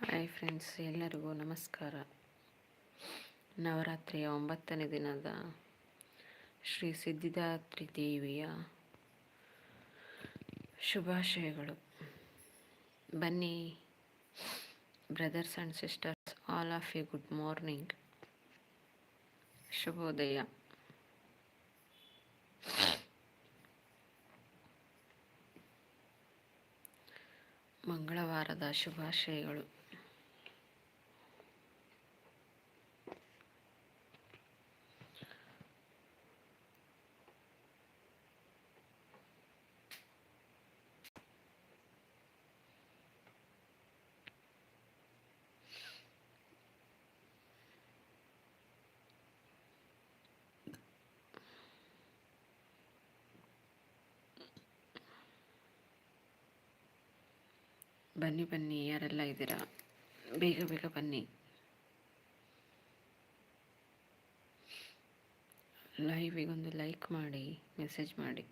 Hi friends, ಎಲ್ಲರಿಗೂ ನಮಸ್ಕಾರ. ನವರಾತ್ರಿಯ ಒಂಬತ್ತನೇ ದಿನದ ಶ್ರೀ ಸಿದ್ಧಿದಾತ್ರಿ ದೇವಿಯ ಶುಭಾಶಯಗಳು. ಬನ್ನಿ, brothers and sisters, all of you good morning. ಶುಭೋದಯ. ಮಂಗಳವಾರದ ಶುಭಾಶಯಗಳು. ಬನ್ನಿ ಬನ್ನಿ ಯಾರೆಲ್ಲ ಇದ್ದೀರಾ? ಬೇಗ ಬೇಗ ಬನ್ನಿ. ಲೈವಿಗೊಂದು ಲೈಕ್ ಮಾಡಿ ಮೆಸೇಜ್ ಮಾಡಿ.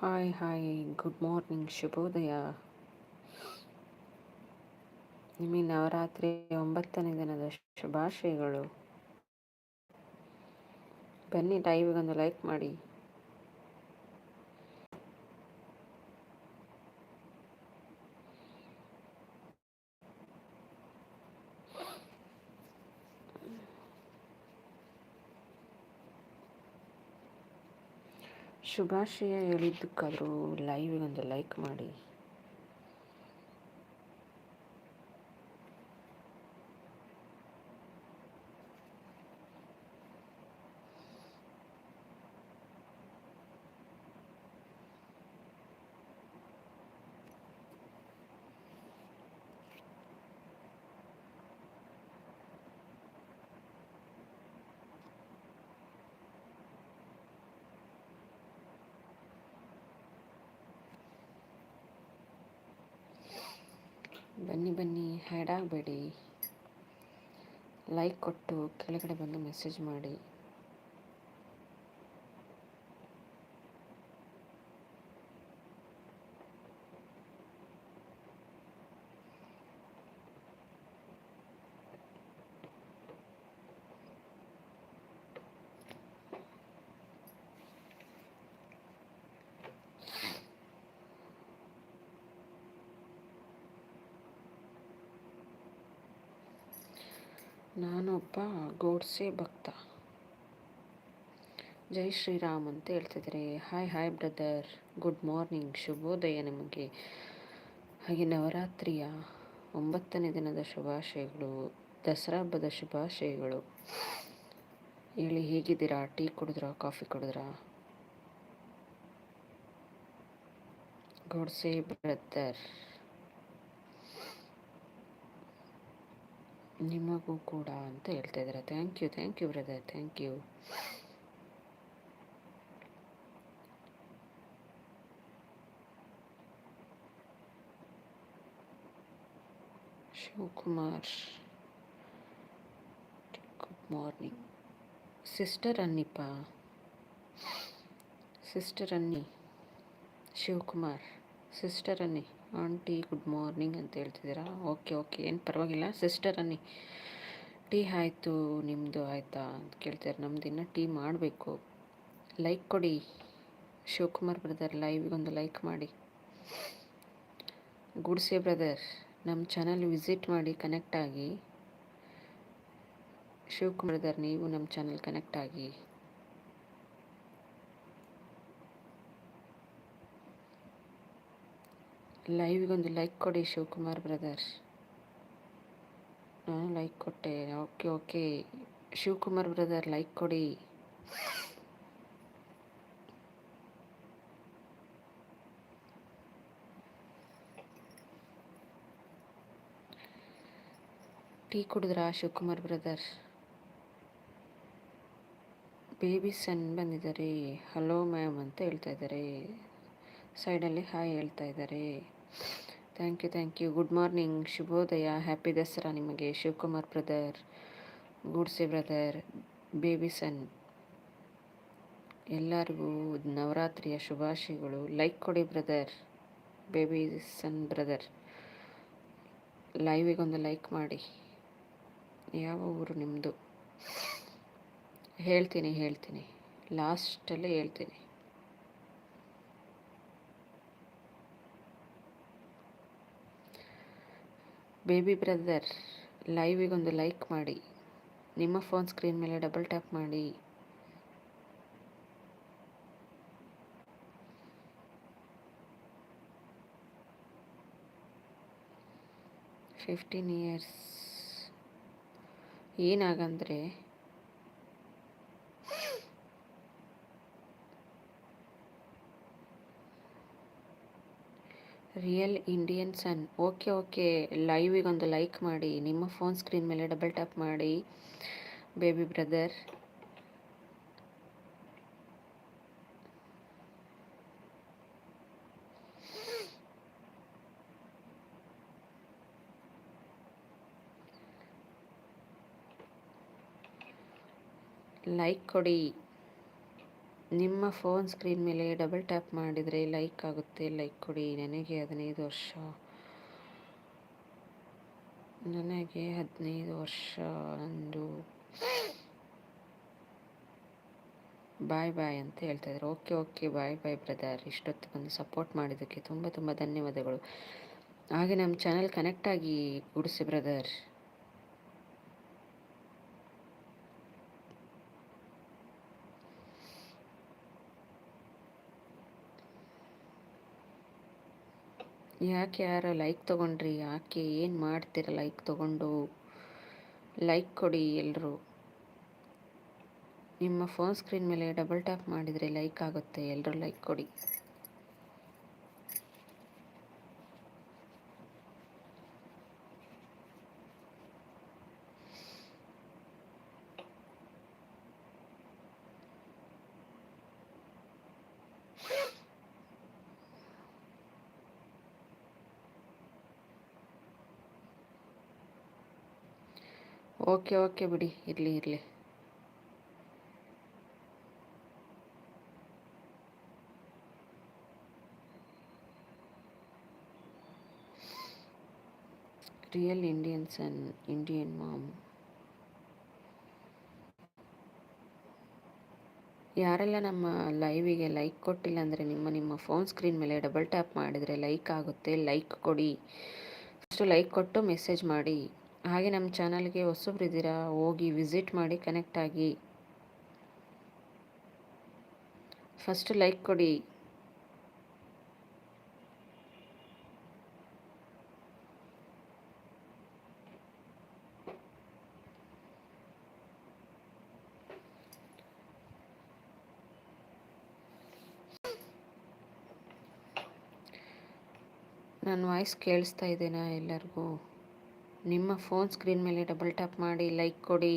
ಹಾಯ್ ಹಾಯ್ ಗುಡ್ ಮಾರ್ನಿಂಗ್ ಶುಭೋದಯ ನಿಮಗೆ ನವರಾತ್ರಿ ಒಂಬತ್ತನೇ ದಿನದ ಶುಭಾಶಯಗಳು. ಬನ್ನಿ ಟೈವಿಗೊಂದು ಲೈಕ್ ಮಾಡಿ. ಶುಭಾಶಯ. ಹೇಳಿದ್ದಕ್ಕಾದರೂ ಲೈವಿಗೊಂದು ಲೈಕ್ ಮಾಡಿ. ಬನ್ನಿ ಬನ್ನಿ ಹ್ಯಾಡ್ ಆಗಬೇಡಿ ಲೈಕ್ ಕೊಟ್ಟು ಕೆಳಗಡೆ ಬಂದು ಮೆಸೇಜ್ ಮಾಡಿ. ನಾನೊಬ್ಬ ಗೋಡ್ಸೆ ಭಕ್ತ. ಜೈ ಶ್ರೀರಾಮ್ ಅಂತ ಹೇಳ್ತಿದ್ರೆ hi hi brother good morning ಶುಭೋದಯ ನಿಮಗೆ. ಹಾಗೆ ನವರಾತ್ರಿಯ ಒಂಬತ್ತನೇ ದಿನದ ಶುಭಾಶಯಗಳು, ದಸರಾ ಹಬ್ಬದ ಶುಭಾಶಯಗಳು. ಹೇಳಿ, ಹೇಗಿದ್ದೀರಾ? ಟೀ ಕುಡಿದ್ರಾ? ಕಾಫಿ ಕುಡಿದ್ರಾ? ಗೋಡ್ಸೆ ಬ್ರದರ್. ನಿಮಗೂ ಕೂಡ ಅಂತ ಹೇಳ್ತಾ ಇದ್ದಾರೆ. Thank you thank you brother thank you Shivakumar good morning sister ಅನ್ನಿಪ್ಪ sister Annie Shivakumar sister Annie aunty, good morning ಅಂತ ಹೇಳ್ತಿದ್ದೀರಾ? Okay okay. ಏನು ಪರವಾಗಿಲ್ಲ. ಸಿಸ್ಟರ್ ಅನ್ನಿ, ಟೀ ಆಯಿತು ನಿಮ್ಮದು ಆಯಿತಾ ಅಂತ ಕೇಳ್ತಾರೆ ನಮ್ದು ಇನ್ನೂ ಟೀ ಮಾಡಬೇಕು. ಲೈಕ್ ಕೊಡಿ. ಶಿವಕುಮಾರ್ ಬ್ರದರ್ ಲೈವ್ಗೊಂದು ಲೈಕ್ ಮಾಡಿ. ಗುಡ್ಸೆ ಬ್ರದರ್ ನಮ್ಮ ಚಾನಲ್ ವಿಸಿಟ್ ಮಾಡಿ, ಕನೆಕ್ಟ್ ಆಗಿ. ಶಿವಕುಮಾರ್ ಬ್ರದರ್, ನೀವು ನಮ್ಮ ಚಾನಲ್ ಕನೆಕ್ಟ್ ಆಗಿ. ಲೈವ್ಗೊಂದು ಲೈಕ್ ಕೊಡಿ ಶಿವಕುಮಾರ್ ಬ್ರದರ್ಸ್. ನಾನು ಲೈಕ್ ಕೊಟ್ಟೆ. Okay okay. Shivakumar brother, like ಕೊಡಿ. ಟೀ ಕುಡಿದ್ರಾ ಶಿವಕುಮಾರ್ ಬ್ರದರ್ ಬೇಬಿ ಸನ್ ಬಂದಿದ್ದಾರೆ. ಹಲೋ ಮ್ಯಾಮ್ ಅಂತ ಹೇಳ್ತಾ ಇದ್ದಾರೆ. ಸೈಡಲ್ಲಿ ಹಾಯ್ ಹೇಳ್ತಾ ಇದ್ದಾರೆ. Thank you thank you good morning ಶುಭೋದಯ ಹ್ಯಾಪಿ ದಸರಾ ನಿಮಗೆ Shivakumar brother Godse brother baby son ಎಲ್ಲರಿಗೂ ನವರಾತ್ರಿಯ ಶುಭಾಶಯಗಳು ಲೈಕ್ ಕೊಡಿ ಬ್ರದರ್ ಬೇಬಿ ಸನ್ ಬ್ರದರ್ ಲೈವಿಗೊಂದು ಲೈಕ್ ಮಾಡಿ ಯಾವ ಊರು ನಿಮ್ಮದು ಹೇಳ್ತೀನಿ ಹೇಳ್ತೀನಿ ಲಾಸ್ಟಲ್ಲೇ ಹೇಳ್ತೀನಿ ಬೇಬಿ ಬ್ರದರ್ ಲೈವಿಗೊಂದು ಲೈಕ್ ಮಾಡಿ. ನಿಮ್ಮ ಫೋನ್ ಸ್ಕ್ರೀನ್ ಮೇಲೆ ಡಬಲ್ ಟ್ಯಾಪ್ ಮಾಡಿ. Fifteen years ಏನಾಗಂದರೆ real Indian son okay okay ಲೈವಿಗೊಂದು like ಮಾಡಿ, ನಿಮ್ಮ ಫೋನ್ ಸ್ಕ್ರೀನ್ ಮೇಲೆ ಡಬಲ್ ಟ್ಯಾಪ್ ಮಾಡಿ ಬೇಬಿ ಬ್ರದರ್ ಲೈಕ್ ಕೊಡಿ. ನಿಮ್ಮ ಫೋನ್ ಸ್ಕ್ರೀನ್ ಮೇಲೆ ಡಬಲ್ ಟ್ಯಾಪ್ ಮಾಡಿದರೆ ಲೈಕ್ ಆಗುತ್ತೆ. ಲೈಕ್ ಕೊಡಿ. ನನಗೆ ಹದಿನೈದು ವರ್ಷ. ನನಗೆ ಹದಿನೈದು ವರ್ಷ ಅಂದು. ಬಾಯ್ ಬಾಯ್ ಅಂತ ಹೇಳ್ತಾ ಇದ್ದಾರೆ okay okay, bye bye brother. ಇಷ್ಟೊತ್ತು ಬಂದು ಸಪೋರ್ಟ್ ಮಾಡಿದ್ದಕ್ಕೆ ತುಂಬ ತುಂಬ ಧನ್ಯವಾದಗಳು. ಹಾಗೆ ನಮ್ಮ ಚಾನಲ್ ಕನೆಕ್ಟ್ ಆಗಿ ಗುಡಿಸಿ ಬ್ರದರ್. ಯಾಕೆ ಯಾರು ಲೈಕ್ ತೊಗೊಂಡ್ರಿ? ಯಾಕೆ ಏನು ಮಾಡ್ತೀರ ಲೈಕ್ ತೊಗೊಂಡು? ಲೈಕ್ ಕೊಡಿ ಎಲ್ಲರೂ ನಿಮ್ಮ ಫೋನ್ ಸ್ಕ್ರೀನ್ ಮೇಲೆ ಡಬಲ್ ಟ್ಯಾಪ್ ಮಾಡಿದರೆ ಲೈಕ್ ಆಗುತ್ತೆ. ಎಲ್ಲರೂ ಲೈಕ್ ಕೊಡಿ. ಓಕೆ ಓಕೆ ಬಿಡಿ. ಇರಲಿ ಇರಲಿ. Real Indians and Indian ma'am ಯಾರೆಲ್ಲ ನಮ್ಮ ಲೈವಿಗೆ ಲೈಕ್ ಕೊಟ್ಟಿಲ್ಲ ಅಂದರೆ ನಿಮ್ಮ ನಿಮ್ಮ ಫೋನ್ ಸ್ಕ್ರೀನ್ ಮೇಲೆ ಡಬಲ್ ಟ್ಯಾಪ್ ಮಾಡಿದರೆ ಲೈಕ್ ಆಗುತ್ತೆ. ಲೈಕ್ ಕೊಡಿ. ಫಸ್ಟು ಲೈಕ್ ಕೊಟ್ಟು ಮೆಸೇಜ್ ಮಾಡಿ. ಹಾಗೆ ನಮ್ಮ ಚಾನಲ್ಗೆ ಹೊಸಬ್ರಿದ್ದೀರಾ, ಹೋಗಿ ವಿಸಿಟ್ ಮಾಡಿ ಕನೆಕ್ಟ್ ಆಗಿ. ಫಸ್ಟ್ ಲೈಕ್ ಕೊಡಿ. ನನ್ನ ವಾಯ್ಸ್ ಕೇಳಿಸ್ತಾ ಇದ್ದೇನಾ ಎಲ್ಲರಿಗೂ? ನಿಮ್ಮ ಫೋನ್ ಸ್ಕ್ರೀನ್ ಮೇಲೆ ಡಬಲ್ ಟ್ಯಾಪ್ ಮಾಡಿ ಲೈಕ್ ಕೊಡಿ.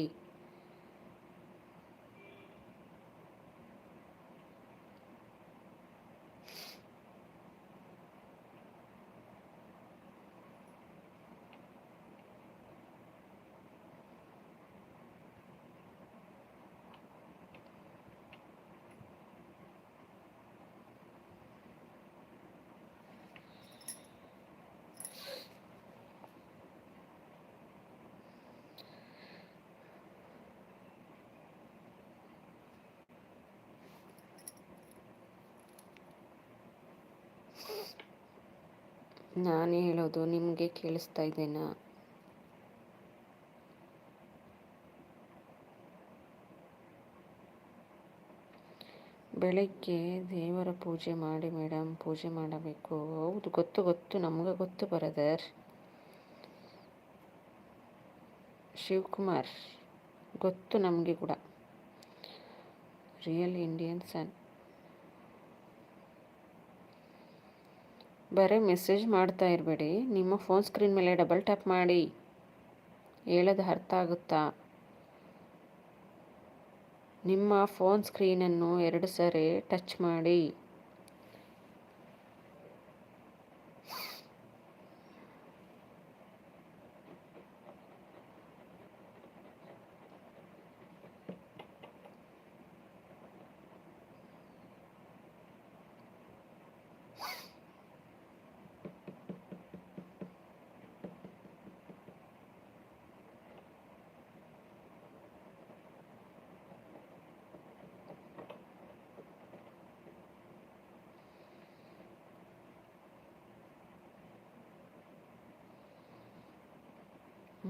ನಾನು ಹೇಳೋದು ನಿಮಗೆ ಕೇಳಿಸ್ತಾ ಇದ್ದೇನಾ? ಬೆಳಗ್ಗೆ ದೇವರ ಪೂಜೆ ಮಾಡಿ ಮೇಡಮ್ ಪೂಜೆ ಮಾಡಬೇಕು. ಹೌದು, ಗೊತ್ತು ಗೊತ್ತು. ನಮಗೆ ಗೊತ್ತು ಬರದರ್. ಶಿವಕುಮಾರ್, ಗೊತ್ತು ನಮಗೆ ಕೂಡ. ರಿಯಲ್ ಇಂಡಿಯನ್ ಸನ್ ಬರೀ ಮೆಸೇಜ್ ಮಾಡ್ತಾ ಇರಬೇಡಿ. ನಿಮ್ಮ ಫೋನ್ ಸ್ಕ್ರೀನ್ ಮೇಲೆ ಡಬಲ್ ಟ್ಯಾಪ್ ಮಾಡಿ. ಹೇಳೋದು ಅರ್ಥ ಆಗುತ್ತಾ? ನಿಮ್ಮ ಫೋನ್ ಸ್ಕ್ರೀನನ್ನು ಎರಡು ಸರಿ ಟಚ್ ಮಾಡಿ.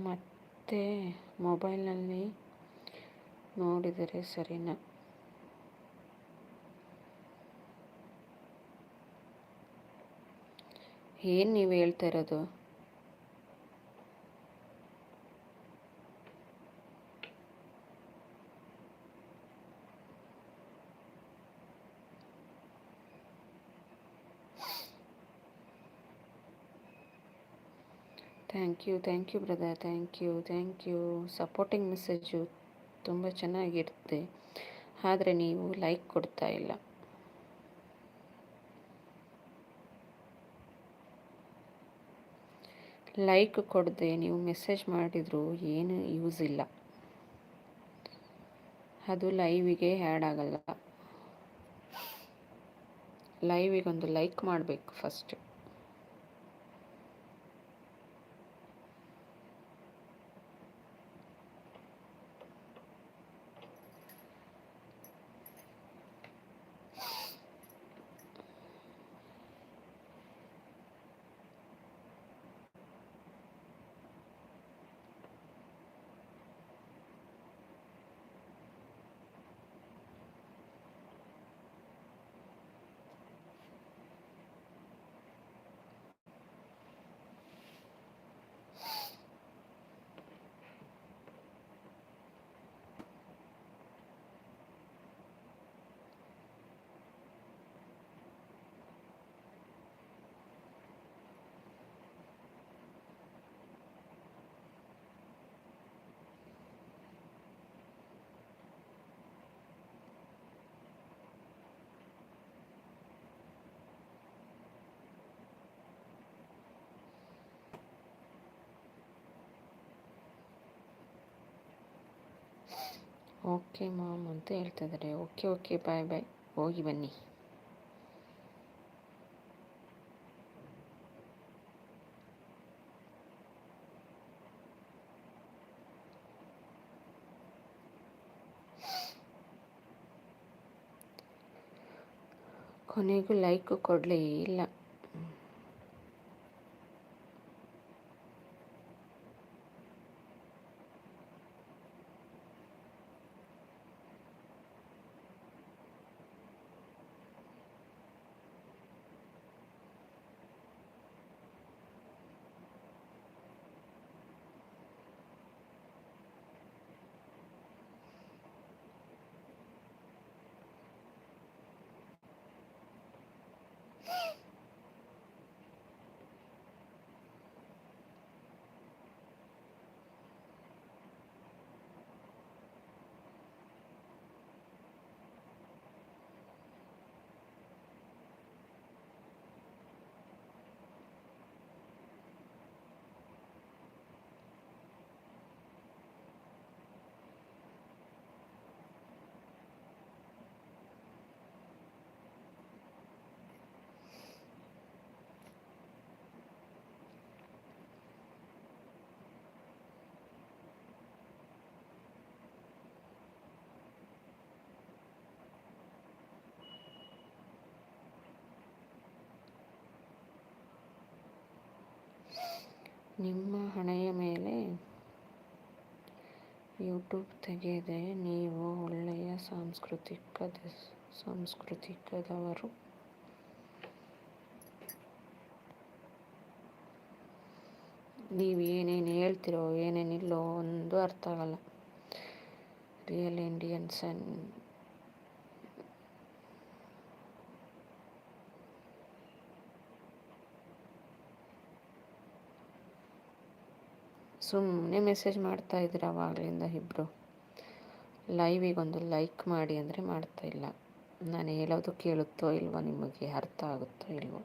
ಮತ್ತೆ ಮೊಬೈಲ್ನಲ್ಲಿ ನೋಡಿದರೆ ಸರಿನಾ? ಏನು ನೀವು ಹೇಳ್ತಾ ಇರೋದು? Thank you thank you brother thank you thank you supporting message ತುಂಬ ಚೆನ್ನಾಗಿರುತ್ತೆ. ಆದರೆ ನೀವು ಲೈಕ್ ಕೊಡ್ತಾ ಇಲ್ಲ. ಲೈಕ್ ಕೊಡದೆ, ನೀವು ಮೆಸೇಜ್ ಮಾಡಿದರೂ ಏನು ಯೂಸ್ ಇಲ್ಲ. ಅದು ಲೈವಿಗೆ ಆ್ಯಡ್ ಆಗಲ್ಲ. ಲೈವಿಗೊಂದು ಲೈಕ್ ಮಾಡಬೇಕು ಫಸ್ಟ್ ಓಕೆ ಮಾಮ್ ಅಂತ ಹೇಳ್ತಾ ಇದ್ದಾರೆ ಓಕೆ ಓಕೆ ಬಾಯ್ ಬಾಯ್ ಹೋಗಿ ಬನ್ನಿ. ಕೊನೆಗೂ ಲೈಕ್ ಕೊಡಲೇ ಇಲ್ಲ. ನಿಮ್ಮ ಹಣೆಯ ಮೇಲೆ ಯೂಟ್ಯೂಬ್ ತೆಗೆದೆ. ನೀವು ಒಳ್ಳೆಯ ಸಾಂಸ್ಕೃತಿಕ ಸಾಂಸ್ಕೃತಿಕದವರು. ನೀವು ಏನೇನು ಹೇಳ್ತಿರೋ, ಏನೇನಿಲ್ಲೋ ಒಂದು ಅರ್ಥ ಆಗಲ್ಲ. ರಿಯಲ್ ಇಂಡಿಯನ್ಸ್ ಆ್ಯಂಡ್ ಸುಮ್ಮನೆ ಮೆಸೇಜ್ ಮಾಡ್ತಾ ಇದ್ದೀರ ಅವಾಗಲಿಂದ ಇಬ್ಬರು ಲೈವಿಗೆ ಒಂದು ಲೈಕ್ ಮಾಡಿ ಅಂದರೆ ಮಾಡ್ತಾ ಇಲ್ಲ. ನಾನು ಹೇಳೋದು ಕೇಳುತ್ತೋ ಇಲ್ವೋ ನಿಮಗೆ ಅರ್ಥ ಆಗುತ್ತೋ ಇಲ್ವೋ?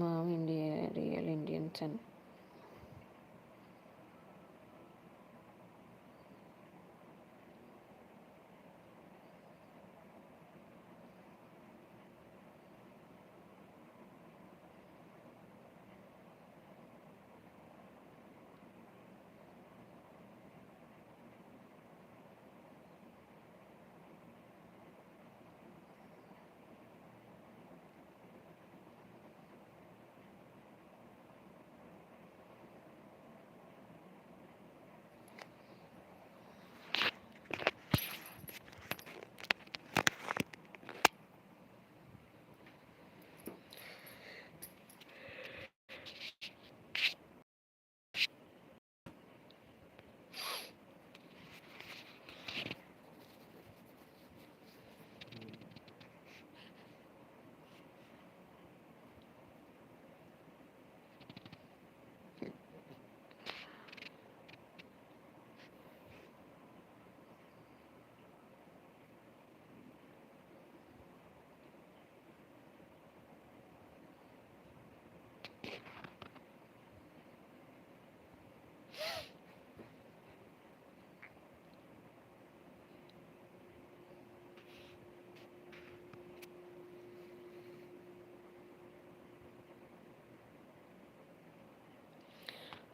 ಮಾಮ್ ಇಂಡಿಯಾ ರಿಯಲ್ ಇಂಡಿಯನ್ಸ್ ಅನ್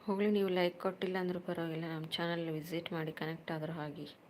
ಹೋಗಲಿ ನೀವು ಲೈಕ್ ಕೊಟ್ಟಿಲ್ಲ ಅಂದರೂ ಪರವಾಗಿಲ್ಲ. ನಮ್ಮ ಚಾನಲ್ ವಿಸಿಟ್ ಮಾಡಿ ಕನೆಕ್ಟ್ ಆದರೂ ಹಾಗೆ.